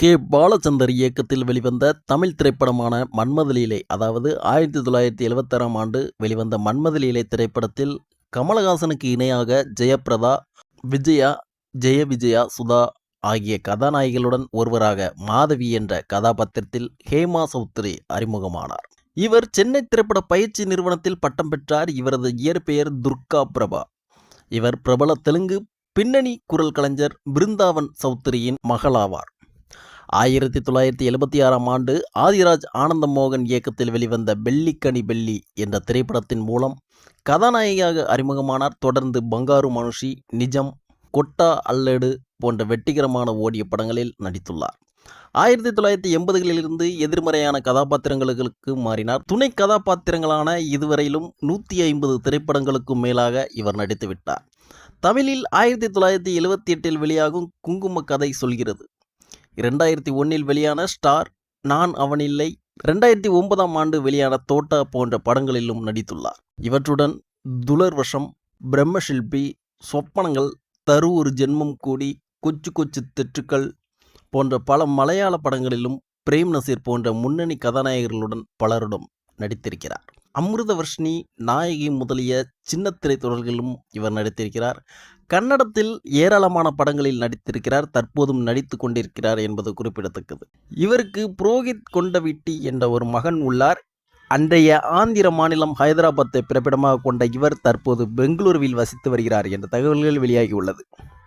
K. Balachander இயக்கத்தில் வெளிவந்த தமிழ் திரைப்படமான மன்மதலீலை அதாவது ஆயிரத்தி தொள்ளாயிரத்தி எழுவத்தாறாம் ஆண்டு வெளிவந்த மன்மதலீலை திரைப்படத்தில் கமலஹாசனுக்கு இணையாக ஜெயபிரதா விஜயா ஜெய விஜயா சுதா ஆகிய கதாநாயகிகளுடன் ஒருவராக மாதவி என்ற கதாபாத்திரத்தில் ஹேமா சௌத்ரி அறிமுகமானார். இவர் சென்னை திரைப்பட பயிற்சி நிறுவனத்தில் பட்டம் பெற்றார். இவரது இயற்பெயர் துர்கா பிரபா. இவர் பிரபல தெலுங்கு பின்னணி குரல் கலைஞர் பிருந்தாவன் சௌத்ரியின் மகளாவார். ஆயிரத்தி தொள்ளாயிரத்தி எழுபத்தி ஆறாம் ஆண்டு ஆதிராஜ் ஆனந்த மோகன் இயக்கத்தில் வெளிவந்த பெல்லிக்கனி பெல்லி என்ற திரைப்படத்தின் மூலம் கதாநாயகியாக அறிமுகமானார். தொடர்ந்து பங்காரு மனுஷி நிஜம் கொட்டா அல்லடு போன்ற வெற்றிகரமான ஓடிய படங்களில் நடித்துள்ளார். ஆயிரத்தி தொள்ளாயிரத்தி எண்பதுகளிலிருந்து எதிர்மறையான கதாபாத்திரங்களுக்கு மாறினார். துணை கதாபாத்திரங்களான இதுவரையிலும் நூற்றி ஐம்பது திரைப்படங்களுக்கும் மேலாக இவர் நடித்துவிட்டார். தமிழில் ஆயிரத்தி தொள்ளாயிரத்தி எழுவத்தி எட்டில் வெளியாகும் குங்கும கதை சொல்கிறது. இரண்டாயிரத்தி ஒன்றில் வெளியான ஸ்டார் நான் அவனில்லை. ரெண்டாயிரத்தி ஒன்பதாம் ஆண்டு வெளியான தோட்டா போன்ற படங்களிலும் நடித்துள்ளார். இவற்றுடன் துலர்வசம் பிரம்மசில்பி சொப்பனங்கள் தரு ஒரு ஜென்மம் கூடி கொச்சு கொச்சு தெற்றுக்கள் போன்ற பல மலையாள படங்களிலும் பிரேம் நசீர் போன்ற முன்னணி கதாநாயகர்களுடன் பலரிடம் நடித்திருக்கிறார். அமிர்தவர்ஷினி நாயகி முதலிய சின்ன திரைத்துறைகளிலும் இவர் நடித்திருக்கிறார். கன்னடத்தில் ஏராளமான படங்களில் நடித்திருக்கிறார். தற்போதும் நடித்து கொண்டிருக்கிறார் என்பது குறிப்பிடத்தக்கது. இவருக்கு புரோகித் கொண்டவிட்டி என்ற ஒரு மகன் உள்ளார். அன்றைய ஆந்திர மாநிலம் ஹைதராபாத்தை பிறப்பிடமாக கொண்ட இவர் தற்போது பெங்களூருவில் வசித்து வருகிறார் என்ற தகவல்கள் வெளியாகியுள்ளது.